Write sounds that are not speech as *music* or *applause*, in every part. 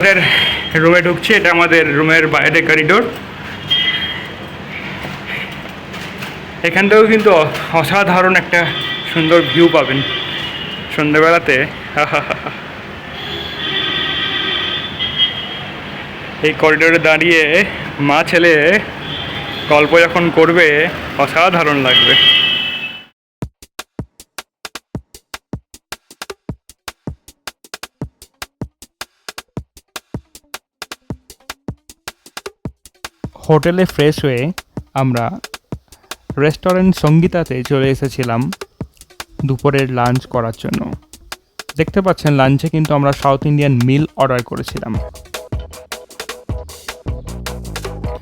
আমাদের রুমে ঢুকছি, এটা আমাদের রুমের বাইরে করিডোর এখান থেকেও কিন্তু অসাধারণ একটা সুন্দর ভিউ পাবেন সন্ধ্যেবেলাতে। *laughs* এই করিডোরে দাঁড়িয়ে মা ছেলে গল্প যখন করবে, অসাধারণ লাগবে। হোটেলে ফ্রেশ হয়ে আমরা রেস্টুরেন্ট সঙ্গীতাতে চলে এসেছিলাম দুপুরের লাঞ্চ করার জন্য। দেখতে পাচ্ছেন, লাঞ্চে কিন্তু আমরা সাউথ ইন্ডিয়ান মিল অর্ডার করেছিলাম।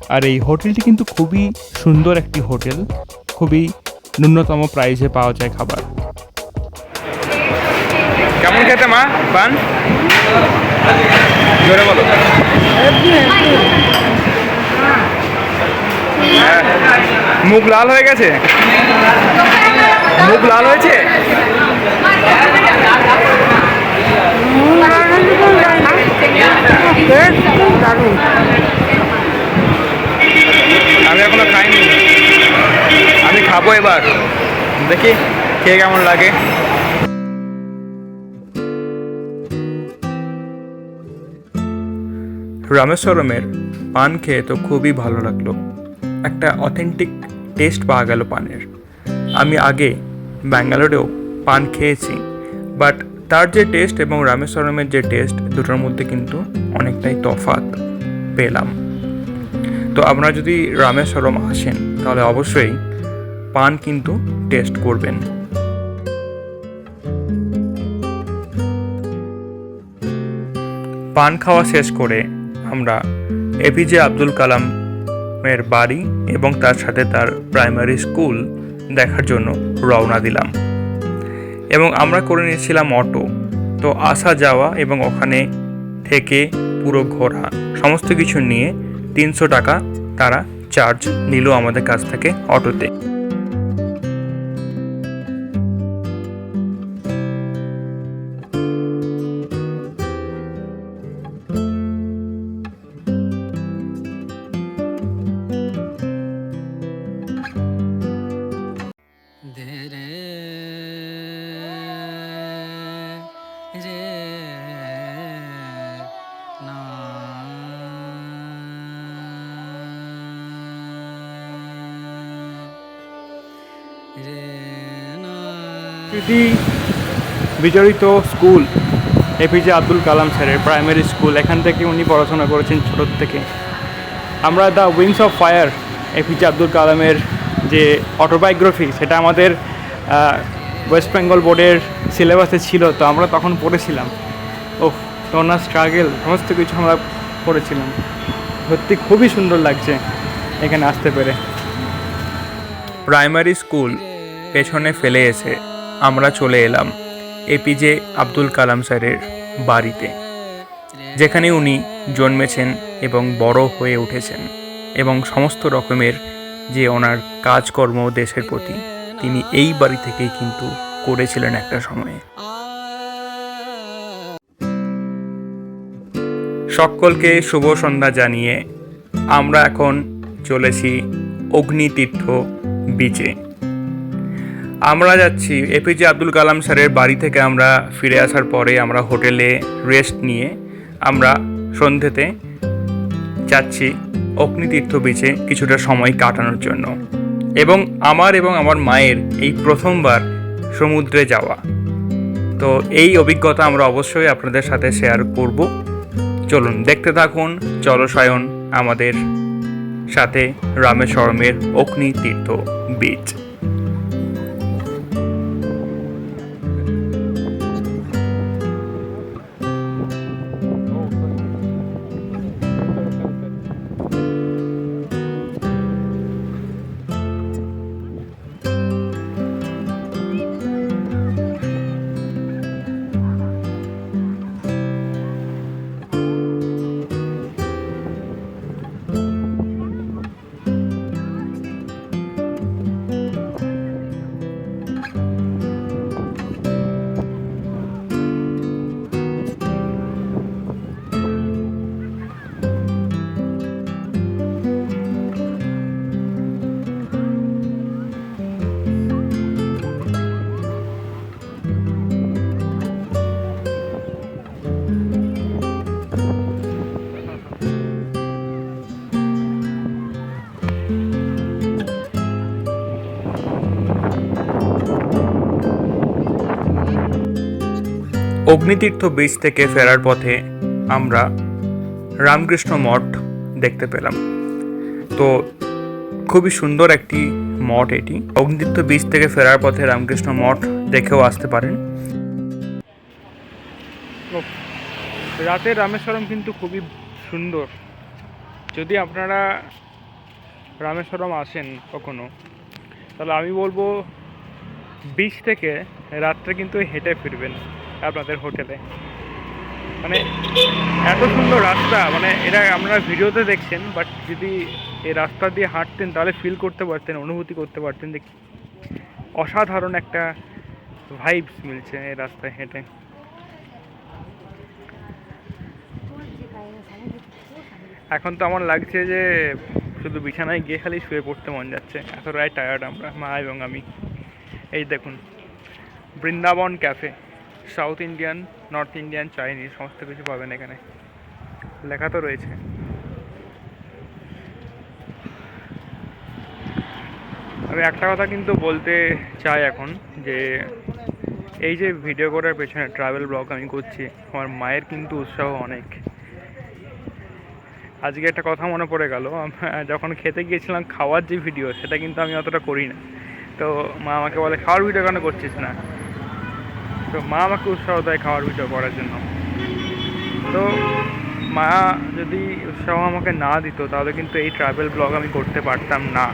আর এই হোটেলটি কিন্তু খুবই সুন্দর একটি হোটেল, খুবই ন্যূনতম প্রাইসে পাওয়া যায় খাবার। কেমন খেতে মা? পান? জোরে বলো। মুখ লাল হয়ে গেছে? মুখ লাল হয়েছে? আমি এখনও খাইনি। আমি খাব এবার। দেখি, খেয়ে কেমন লাগে। রামেশ্বরমের পান খেয়ে তো খুবই ভালো লাগল। একটা অথেন্টিক টেস্ট পাওয়া গেল পানের। আমি আগে ব্যাঙ্গালোরেও পান খেয়েছি বাট তার যে টেস্ট এবং রামেশ্বরমের যে টেস্ট দুটোর মধ্যে কিন্তু অনেকটাই তফাৎ পেলাম। তো আপনারা যদি রামেশ্বরম আসেন, তাহলে অবশ্যই পান কিন্তু টেস্ট করবেন। পান খাওয়া শেষ করে আমরা এপিজে আব্দুল কালামের বাড়ি এবং তার সাথে তার প্রাইমারি স্কুল দেখার জন্য রওনা দিলাম। এবং আমরা করে নিয়েছিলাম অটো। তো আসা যাওয়া এবং ওখানে থেকে পুরো ঘোরা, সমস্ত কিছু নিয়ে তিনশো টাকা তারা চার্জ নিল আমাদের কাছ থেকে অটোতে। স্মৃতি বিজড়িত স্কুল এপিজে আব্দুল কালাম স্যারের প্রাইমারি স্কুল এখান থেকে উনি পড়াশোনা করেছেন ছোটোর থেকে। আমরা the wings of fire APJ Abdul কালামের যে অটোবায়োগ্রাফি সেটা আমাদের ওয়েস্ট বেঙ্গল বোর্ডের সিলেবাসে ছিল, তো আমরা তখন পড়েছিলাম। ও তো স্ট্রাগেল সমস্ত কিছু আমরা পড়েছিলাম। সত্যি খুবই সুন্দর লাগছে এখানে আসতে পেরে। প্রাইমারি স্কুল পেছনে ফেলে এসে আমরা চলে এলাম এপিজে আব্দুল কালাম স্যারের বাড়িতে, যেখানে উনি জন্মেছেন এবং বড় হয়ে উঠেছেন এবং সমস্ত রকমের যে ওনার কাজকর্ম দেশের প্রতি, তিনি এই বাড়ি থেকেই কিন্তু করেছিলেন একটা সময়ে। সকলকে শুভ সন্ধ্যা জানিয়ে আমরা এখন চলেছি অগ্নিতীর্থ বিচে আমরা যাচ্ছি এপিজে আব্দুল কালাম স্যারের বাড়ি থেকে আমরা ফিরে আসার পরে আমরা হোটেলে রেস্ট নিয়ে আমরা সন্ধ্যেতে যাচ্ছি অগ্নিতীর্থ বিচে কিছুটা সময় কাটানোর জন্য। এবং আমার এবং আমার মায়ের এই প্রথমবার সমুদ্রে যাওয়া। তো এই অভিজ্ঞতা আমরা অবশ্যই আপনাদের সাথে শেয়ার করব। চলুন দেখতে থাকুন জলসায়ন আমাদের সাথে রামেশ্বরমের অগ্নিতীর্থ বিচ অগ্নিতীর্থ বীচ থেকে ফেরার পথে আমরা রামকৃষ্ণ মঠ দেখতে পেলাম। তো খুবই সুন্দর একটি মঠ এটি। অগ্নিতীর্থ বীচ থেকে ফেরার পথে রামকৃষ্ণ মঠ দেখেও আসতে পারেন। রাতের রামেশ্বরম কিন্তু খুবই সুন্দর। যদি আপনারা রামেশ্বরম আসেন কখনো, তাহলে আমি বলব বিচ থেকে রাত্রে কিন্তু হেঁটে ফিরবেন। আপনাদের হোটেলে। মানে এত সুন্দর রাস্তা মানে এটা আপনারা ভিডিওতে দেখছেন বাট যদি এই রাস্তা দিয়ে হাঁটতেন, তাহলে ফিল করতে পারতেন, অনুভূতি করতে পারতেন যে অসাধারণ একটা ভাইবস মিলছে এই রাস্তায় হেঁটে। এখন তো আমার লাগছে যে শুধু বিছানায় গিয়ে খালি শুয়ে পড়তে মন যাচ্ছে। এতটাই টায়ার্ড আমরা, মা এবং আমি। এই দেখুন, Vrindavan cafe south Indian, north Indian, Chinese, সমস্ত কিছু পাবেন এখানে। লেখা তো রয়েছে। আমি একটা কথা কিন্তু বলতে চাই এখন, যে এই যে ভিডিও করার পেছনে ট্রাভেল ব্লগ আমি করছি, আমার মায়ের কিন্তু উৎসাহ অনেক। আজকে একটা কথা মনে পড়ে গেল যখন খেতে গিয়েছিলাম খাওয়ার যে ভিডিও সেটা কিন্তু আমি অতটা করি না। তো মা আমাকে বলে, খাওয়ার ভিডিও কেন করছিস না? তো মা আমাকে উৎসাহ দেয় খাওয়ার ভিডিও করার জন্য। তো মা যদি উৎসাহ আমাকে না দিত তাহলে কিন্তু এই ট্রাভেল ব্লগ আমি করতে পারতাম না।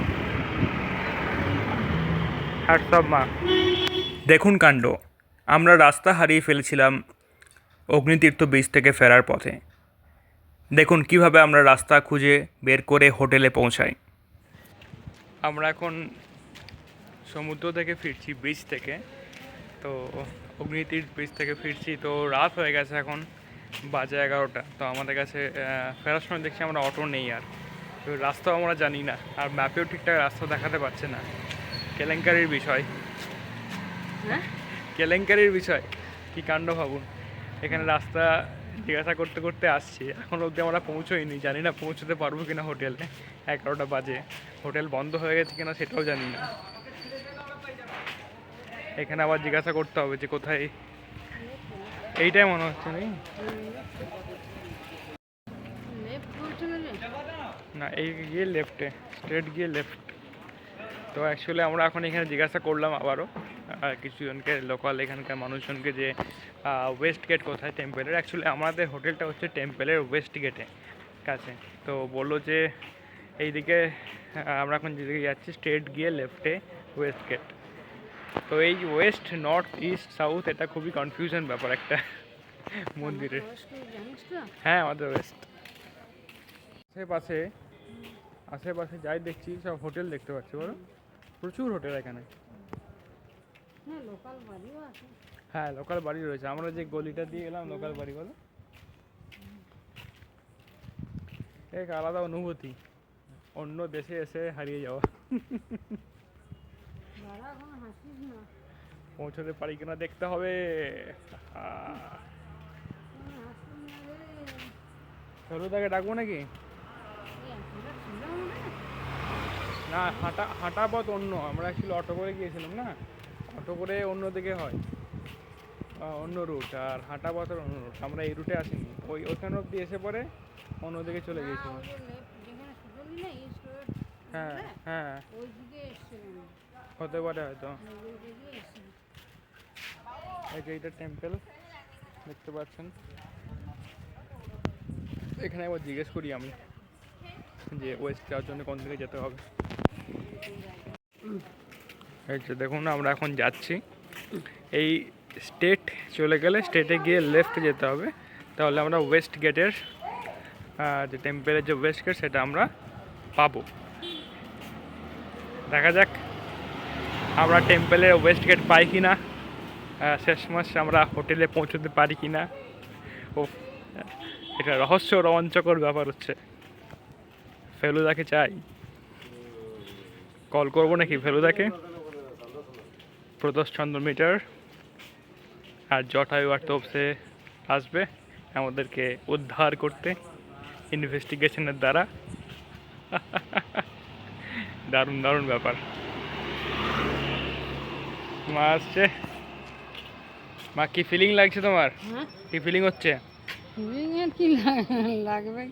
সব মা। দেখুন কাণ্ড আমরা রাস্তা হারিয়ে ফেলেছিলাম অগ্নিতীর্থ বীচ থেকে ফেরার পথে। দেখুন কীভাবে আমরা রাস্তা খুঁজে বের করে হোটেলে পৌঁছাই। আমরা এখন সমুদ্র থেকে ফিরছি বিচ থেকে। তো অগ্নিতীর্থ বিচ থেকে ফিরছি তো রাত হয়ে গেছে এখন বাজে এগারোটা। তো আমাদের কাছে ফেরার সময় দেখছি আমরা অটো নেই আর। তো রাস্তাও আমরা জানি না আর ম্যাপেও ঠিকঠাক রাস্তা দেখাতে পারছে না। কেলেঙ্কারির বিষয়। হ্যাঁ? কেলেঙ্কারির বিষয় কি কাণ্ড ভাবুন। এখানে রাস্তা জিজ্ঞাসা করতে করতে আসছি এখন অবধি আমরা পৌঁছোইনি জানি না পৌঁছতে পারব কিনা হোটেলে। এগারোটা বাজে হোটেল বন্ধ হয়ে গেছে কিনা সেটাও জানি না। এখানে আবার জিজ্ঞাসা করতে হবে যে কোথায় এইটাই মনে হচ্ছে নেই না, এই গিয়ে লেফটে স্ট্রেট গিয়ে লেফট তো অ্যাকচুয়ালি আমরা এখন এখানে জিজ্ঞাসা করলাম আবারও কিছুজনকে লোকাল এখানকার মানুষজনকে যে ওয়েস্ট গেট কোথায় টেম্পেলের অ্যাকচুয়ালি আমাদের হোটেলটা হচ্ছে টেম্পেলের ওয়েস্ট গেটে কাছে। তো বলল যে, এইদিকে আমরা এখন যেদিকে যাচ্ছি স্ট্রেট গিয়ে লেফটে ওয়েস্ট গেট তো এই ওয়েস্ট নর্থ ইস্ট সাউথ এটা খুবই কনফিউশন ব্যাপার একটা মন্দিরের। হ্যাঁ আমাদের ওয়েস্ট। আশেপাশে আশেপাশে যাই দেখছি সব হোটেল দেখতে পাচ্ছি বলো। প্রচুর হোটেল এখানে। হ্যাঁ লোকাল বাড়ি রয়েছে। আমরা যে গলিটা দিয়ে এলাম লোকাল বাড়ি বলো। এক আলাদা অনুভূতি। অন্য দেশে এসে হারিয়ে যাওয়া। পৌঁছতে পারি কিনা দেখতে হবে। ফেলুদাকে ডাকবো নাকি? না হাঁটা হাঁটা পথ অন্য। আমরা অ্যাকচুয়ালি অটো করে গিয়েছিলাম না? অটো করে অন্য দিকে হয়। অন্য রুট আর হাঁটা পথের অন্য রুট আমরা এই রুটে আসিনি। ওই ওখানে অব্দি এসে পরে অন্যদিকে চলে গিয়েছিলাম। হ্যাঁ হ্যাঁ। হতে পারে হয়তো। এই যে এইটা টেম্পল দেখতে পাচ্ছেন। এখানে একবার জিজ্ঞেস করি আমি যে ওয়েস্ট যাওয়ার জন্য কোন দিকে যেতে হবে। এই যে দেখুন, আমরা এখন যাচ্ছি। এই স্টেট চলে গেলে স্টেটে গিয়ে লেফট যেতে হবে। তাহলে আমরা ওয়েস্ট গেটের যে টেম্পেলের যে ওয়েস্ট গেট সেটা আমরা পাবো। দেখা যাক। আমরা টেম্পেলের ওয়েস্ট গেট পাই কি না শেষ মাস আমরা হোটেলে পৌঁছতে পারি কি না ও এটা রহস্য রোমাঞ্চকর ব্যাপার হচ্ছে। ফেলুদাকে চাই। কল করব নাকি ফেলুদাকে? প্রদোষ চন্দ্র মিটার আর জটায়ু আর তোপসে আসবে আমাদেরকে উদ্ধার করতে ইনভেস্টিগেশনের দ্বারা। *laughs* দারুণ দারুণ ব্যাপার। মা আসছে। মা কি ফিলিং লাগছে তোমার? হ্যাঁ? কি ফিলিং হচ্ছে? রিংয়ের কি লাগ- লাগবে?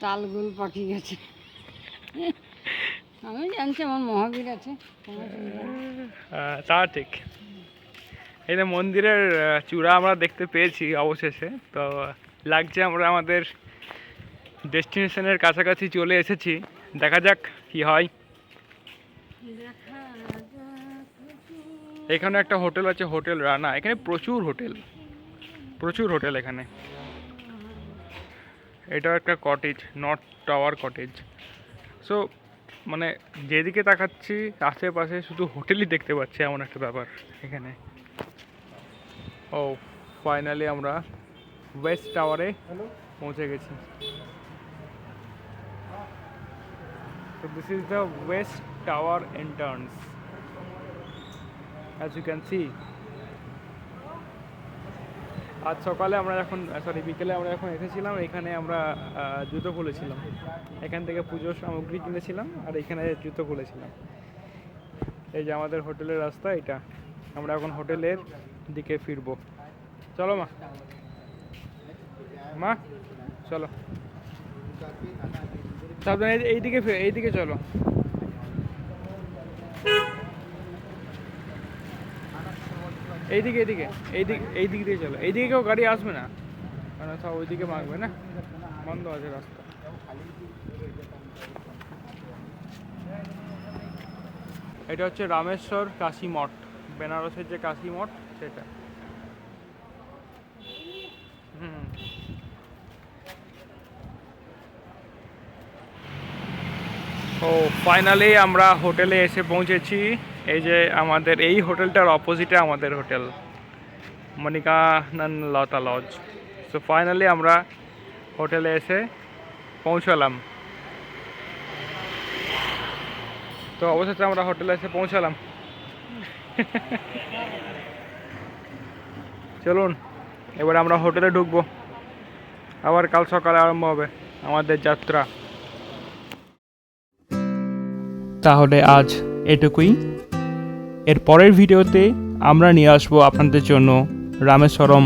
তালগুল পাখি গেছে। আমি জানছি আমার মহাবীর আছে। তা ঠিক। এই যে মন্দিরের চূড়া আমরা দেখতে পেয়েছি অবশেষে। তো লাগছে আমরা আমাদের ডেস্টিনেশনের কাছাকাছি চলে এসেছি। দেখা যাক কি হয় দেখা যাক। এখানে একটা হোটেল আছে হোটেল রানা। এখানে প্রচুর হোটেল। প্রচুর হোটেল এখানে। এটা একটা cottage north tower cottage so মানে যেদিকে তাকাচ্ছি আশেপাশে শুধু হোটেলই দেখতে পাচ্ছি এমন একটা ব্যাপার এখানে। ও ফাইনালি আমরা ওয়েস্ট টাওয়ারে পৌঁছে গেছি। So this is the West Tower entrance. As you can see. আজ সকালে আমরা এখন সরি বিকেলে আমরা এখন এসেছিলাম। এখানে আমরা জুতো খুলেছিলাম। এখান থেকে পুজোর সামগ্রী কিনেছিলাম আর এখানে জুতো খুলেছিলাম। এই যে আমাদের হোটেলের রাস্তা এটা। আমরা এখন হোটেলের দিকে ফিরবো। চলো মা। মা, চলো। এইদিকে এইদিকে চলো। এইদিকে এইদিকে এইদিকে এই দিক দিয়ে চলো। এইদিকে কেউ গাড়ি আসবে না? কারণ সব ওইদিকে মারবে, না? বন্ধ আছে রাস্তা। এটা হচ্ছে রামেশ্বর কাশী মঠ। বেনারসের যে কাশী মঠ, সেটা। হুম। ও ফাইনালি আমরা হোটেলে এসে পৌঁছেছি। এই যে আমাদের এই হোটেলটার অপোজিটে আমাদের hotel Manikanan Lata lodge. So finally আমরা হোটেলে এসে পৌঁছালাম। তো অবশেষে আমরা হোটেলে এসে পৌঁছালাম। চলুন, এবার আমরা হোটেলে ঢুকবো। আবার কাল সকালে আরম্ভ হবে আমাদের যাত্রা। তাহলে আজ এটুকুই। এর পরের ভিডিওতে আমরা নিয়ে আসব আপনাদের জন্য রামেশ্বরম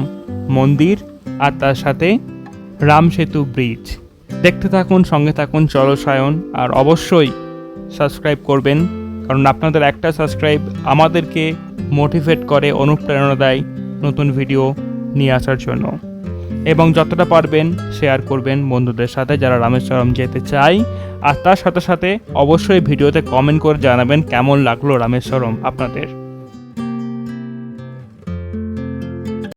মন্দির আর তার সাথে রাম সেতু ব্রিজ। দেখতে থাকুন, সঙ্গে থাকুন চলসায়ন আর অবশ্যই সাবস্ক্রাইব করবেন, কারণ আপনাদের একটা সাবস্ক্রাইব আমাদেরকে মোটিভেট করে, অনুপ্রেরণা দেয় নতুন ভিডিও নিয়ে আসার জন্য। এবং যতটা পারবেন শেয়ার করবেন বন্ধুদের সাথে যারা রামেশ্বরম যেতে চায়। আর তার সাথে সাথে অবশ্যই ভিডিওতে কমেন্ট করে জানাবেন কেমন লাগল রামেশ্বরম আপনাদের।